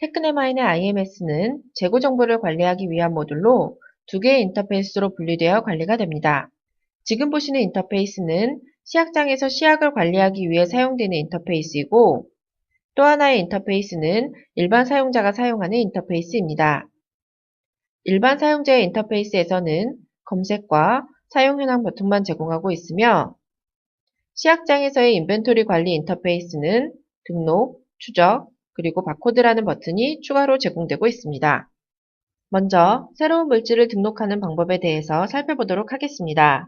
테크네마인의 IMS는 재고 정보를 관리하기 위한 모듈로 두 개의 인터페이스로 분리되어 관리가 됩니다. 지금 보시는 인터페이스는 시약장에서 시약을 관리하기 위해 사용되는 인터페이스이고 또 하나의 인터페이스는 일반 사용자가 사용하는 인터페이스입니다. 일반 사용자의 인터페이스에서는 검색과 사용 현황 버튼만 제공하고 있으며 시약장에서의 인벤토리 관리 인터페이스는 등록, 추적, 그리고 바코드라는 버튼이 추가로 제공되고 있습니다. 먼저 새로운 물질을 등록하는 방법에 대해서 살펴보도록 하겠습니다.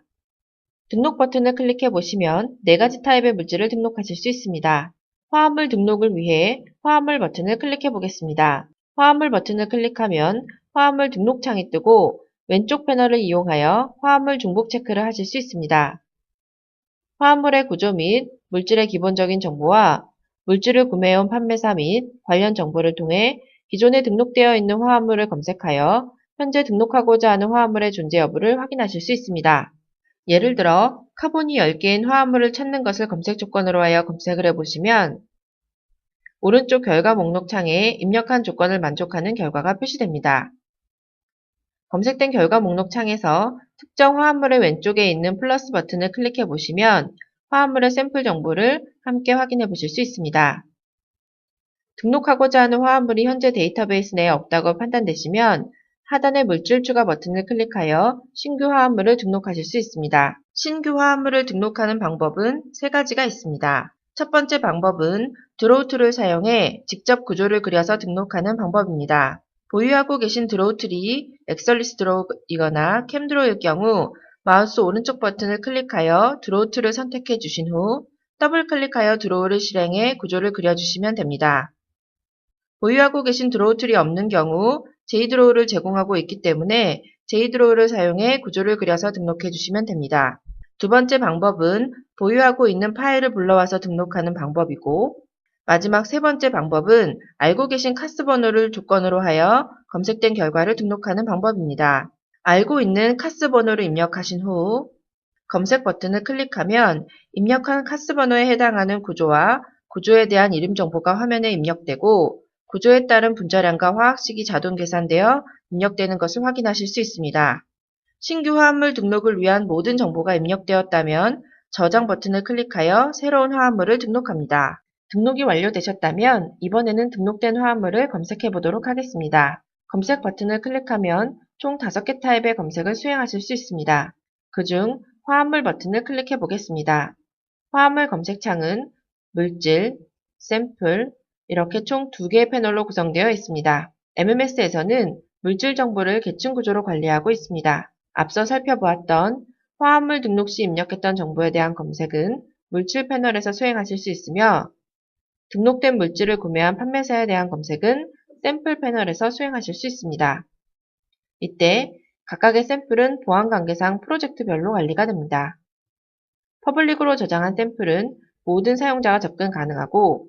등록 버튼을 클릭해 보시면 네 가지 타입의 물질을 등록하실 수 있습니다. 화합물 등록을 위해 화합물 버튼을 클릭해 보겠습니다. 화합물 버튼을 클릭하면 화합물 등록 창이 뜨고 왼쪽 패널을 이용하여 화합물 중복 체크를 하실 수 있습니다. 화합물의 구조 및 물질의 기본적인 정보와 물질을 구매해온 판매사 및 관련 정보를 통해 기존에 등록되어 있는 화합물을 검색하여 현재 등록하고자 하는 화합물의 존재 여부를 확인하실 수 있습니다. 예를 들어 카본이 10개인 화합물을 찾는 것을 검색 조건으로 하여 검색을 해보시면 오른쪽 결과 목록 창에 입력한 조건을 만족하는 결과가 표시됩니다. 검색된 결과 목록 창에서 특정 화합물의 왼쪽에 있는 플러스 버튼을 클릭해 보시면 화합물의 샘플 정보를 함께 확인해 보실 수 있습니다. 등록하고자 하는 화합물이 현재 데이터베이스 내에 없다고 판단되시면 하단의 물질 추가 버튼을 클릭하여 신규 화합물을 등록하실 수 있습니다. 신규 화합물을 등록하는 방법은 세 가지가 있습니다. 첫 번째 방법은 드로우 툴을 사용해 직접 구조를 그려서 등록하는 방법입니다. 보유하고 계신 드로우 툴이 엑설리스 드로우이거나 캠드로우일 경우 마우스 오른쪽 버튼을 클릭하여 드로우 툴을 선택해 주신 후 더블 클릭하여 드로우를 실행해 구조를 그려주시면 됩니다. 보유하고 계신 드로우 툴이 없는 경우 제이드로우를 제공하고 있기 때문에 제이드로우를 사용해 구조를 그려서 등록해 주시면 됩니다. 두 번째 방법은 보유하고 있는 파일을 불러와서 등록하는 방법이고 마지막 세 번째 방법은 알고 계신 카스 번호를 조건으로 하여 검색된 결과를 등록하는 방법입니다. 알고 있는 카스 번호를 입력하신 후 검색 버튼을 클릭하면 입력한 카스 번호에 해당하는 구조와 구조에 대한 이름 정보가 화면에 입력되고 구조에 따른 분자량과 화학식이 자동 계산되어 입력되는 것을 확인하실 수 있습니다. 신규 화합물 등록을 위한 모든 정보가 입력되었다면 저장 버튼을 클릭하여 새로운 화합물을 등록합니다. 등록이 완료되셨다면 이번에는 등록된 화합물을 검색해 보도록 하겠습니다. 검색 버튼을 클릭하면 총 5개 타입의 검색을 수행하실 수 있습니다. 그중 화합물 버튼을 클릭해 보겠습니다. 화합물 검색창은 물질, 샘플, 이렇게 총 2개의 패널로 구성되어 있습니다. MMS에서는 물질 정보를 계층 구조로 관리하고 있습니다. 앞서 살펴보았던 화합물 등록 시 입력했던 정보에 대한 검색은 물질 패널에서 수행하실 수 있으며 등록된 물질을 구매한 판매사에 대한 검색은 샘플 패널에서 수행하실 수 있습니다. 이때 각각의 샘플은 보안 관계상 프로젝트별로 관리가 됩니다. 퍼블릭으로 저장한 샘플은 모든 사용자가 접근 가능하고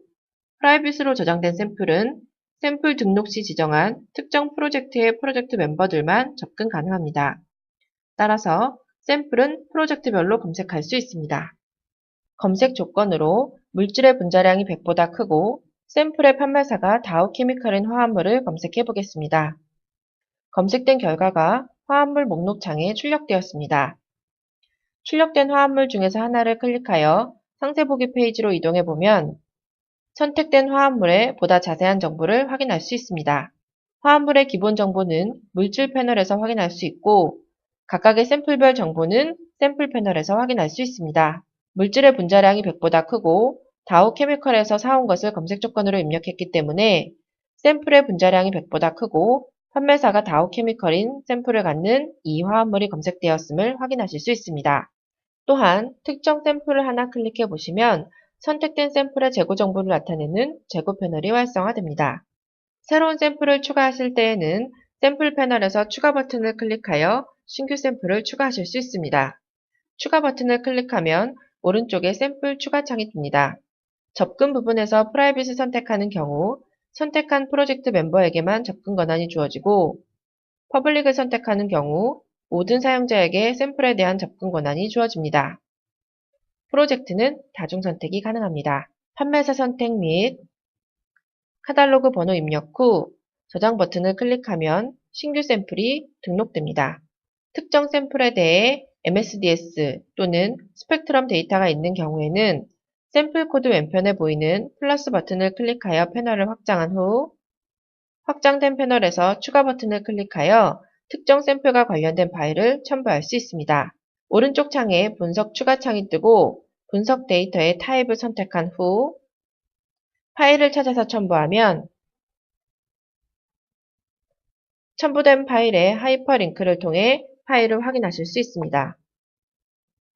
프라이빗으로 저장된 샘플은 샘플 등록 시 지정한 특정 프로젝트의 프로젝트 멤버들만 접근 가능합니다. 따라서 샘플은 프로젝트별로 검색할 수 있습니다. 검색 조건으로 물질의 분자량이 100보다 크고 샘플의 판매사가 다우 케미칼인 화합물을 검색해 보겠습니다. 검색된 결과가 화합물 목록창에 출력되었습니다. 출력된 화합물 중에서 하나를 클릭하여 상세 보기 페이지로 이동해 보면 선택된 화합물의 보다 자세한 정보를 확인할 수 있습니다. 화합물의 기본 정보는 물질 패널에서 확인할 수 있고 각각의 샘플별 정보는 샘플 패널에서 확인할 수 있습니다. 물질의 분자량이 100보다 크고 다우 케미컬에서 사온 것을 검색 조건으로 입력했기 때문에 샘플의 분자량이 100보다 크고 판매사가 다우 케미컬인 샘플을 갖는 이 화합물이 검색되었음을 확인하실 수 있습니다. 또한 특정 샘플을 하나 클릭해 보시면 선택된 샘플의 재고 정보를 나타내는 재고 패널이 활성화됩니다. 새로운 샘플을 추가하실 때에는 샘플 패널에서 추가 버튼을 클릭하여 신규 샘플을 추가하실 수 있습니다. 추가 버튼을 클릭하면 오른쪽에 샘플 추가 창이 뜹니다. 접근 부분에서 프라이빗을 선택하는 경우 선택한 프로젝트 멤버에게만 접근 권한이 주어지고 퍼블릭을 선택하는 경우 모든 사용자에게 샘플에 대한 접근 권한이 주어집니다. 프로젝트는 다중 선택이 가능합니다. 판매사 선택 및 카탈로그 번호 입력 후 저장 버튼을 클릭하면 신규 샘플이 등록됩니다. 특정 샘플에 대해 MSDS 또는 스펙트럼 데이터가 있는 경우에는 샘플 코드 왼편에 보이는 플러스 버튼을 클릭하여 패널을 확장한 후 확장된 패널에서 추가 버튼을 클릭하여 특정 샘플과 관련된 파일을 첨부할 수 있습니다. 오른쪽 창에 분석 추가 창이 뜨고 분석 데이터의 타입을 선택한 후 파일을 찾아서 첨부하면 첨부된 파일의 하이퍼링크를 통해 파일을 확인하실 수 있습니다.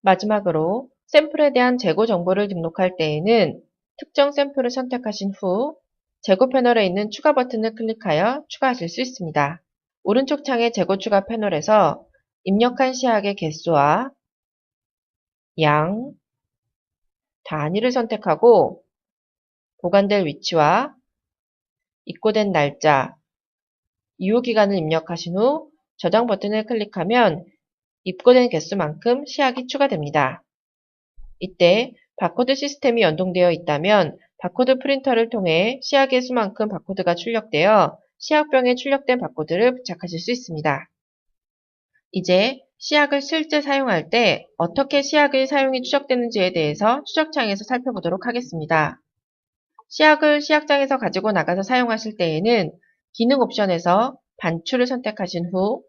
마지막으로 샘플에 대한 재고 정보를 등록할 때에는 특정 샘플을 선택하신 후 재고 패널에 있는 추가 버튼을 클릭하여 추가하실 수 있습니다. 오른쪽 창의 재고 추가 패널에서 입력한 시약의 개수와 양, 단위를 선택하고 보관될 위치와 입고된 날짜, 유효기간을 입력하신 후 저장 버튼을 클릭하면 입고된 개수만큼 시약이 추가됩니다. 이때 바코드 시스템이 연동되어 있다면 바코드 프린터를 통해 시약의 수만큼 바코드가 출력되어 시약병에 출력된 바코드를 부착하실 수 있습니다. 이제 시약을 실제 사용할 때 어떻게 시약의 사용이 추적되는지에 대해서 추적창에서 살펴보도록 하겠습니다. 시약을 시약장에서 가지고 나가서 사용하실 때에는 기능 옵션에서 반출을 선택하신 후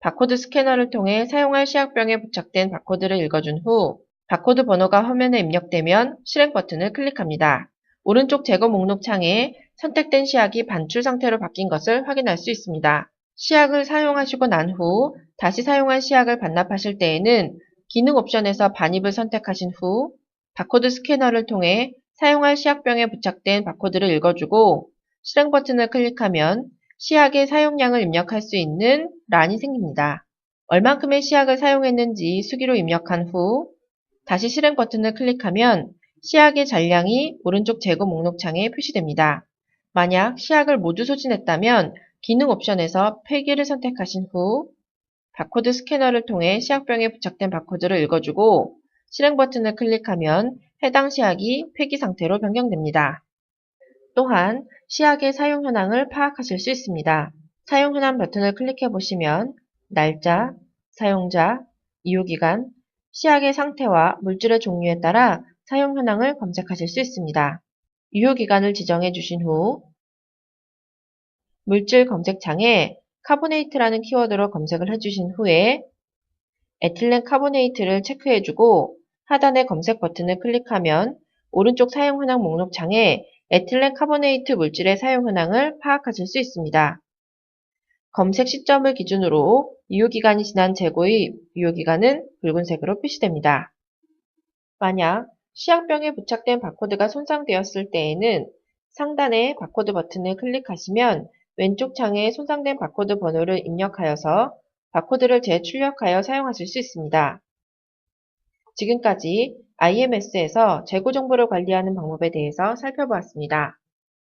바코드 스캐너를 통해 사용할 시약병에 부착된 바코드를 읽어준 후 바코드 번호가 화면에 입력되면 실행 버튼을 클릭합니다. 오른쪽 제거 목록 창에 선택된 시약이 반출 상태로 바뀐 것을 확인할 수 있습니다. 시약을 사용하시고 난 후 다시 사용한 시약을 반납하실 때에는 기능 옵션에서 반입을 선택하신 후 바코드 스캐너를 통해 사용할 시약병에 부착된 바코드를 읽어주고 실행 버튼을 클릭하면 시약의 사용량을 입력할 수 있는 란이 생깁니다. 얼만큼의 시약을 사용했는지 수기로 입력한 후 다시 실행 버튼을 클릭하면 시약의 잔량이 오른쪽 재고 목록 창에 표시됩니다. 만약 시약을 모두 소진했다면 기능 옵션에서 폐기를 선택하신 후 바코드 스캐너를 통해 시약병에 부착된 바코드를 읽어주고 실행 버튼을 클릭하면 해당 시약이 폐기 상태로 변경됩니다. 또한 시약의 사용 현황을 파악하실 수 있습니다. 사용 현황 버튼을 클릭해 보시면 날짜, 사용자, 이용기간, 시약의 상태와 물질의 종류에 따라 사용 현황을 검색하실 수 있습니다. 유효기간을 지정해 주신 후 물질 검색창에 카보네이트라는 키워드로 검색을 해주신 후에 에틸렌 카보네이트를 체크해주고 하단의 검색 버튼을 클릭하면 오른쪽 사용 현황 목록창에 에틸렌 카보네이트 물질의 사용 현황을 파악하실 수 있습니다. 검색 시점을 기준으로 유효기간이 지난 재고의 유효기간은 붉은색으로 표시됩니다. 만약 시약병에 부착된 바코드가 손상되었을 때에는 상단의 바코드 버튼을 클릭하시면 왼쪽 창에 손상된 바코드 번호를 입력하여서 바코드를 재출력하여 사용하실 수 있습니다. 지금까지 IMS에서 재고 정보를 관리하는 방법에 대해서 살펴보았습니다.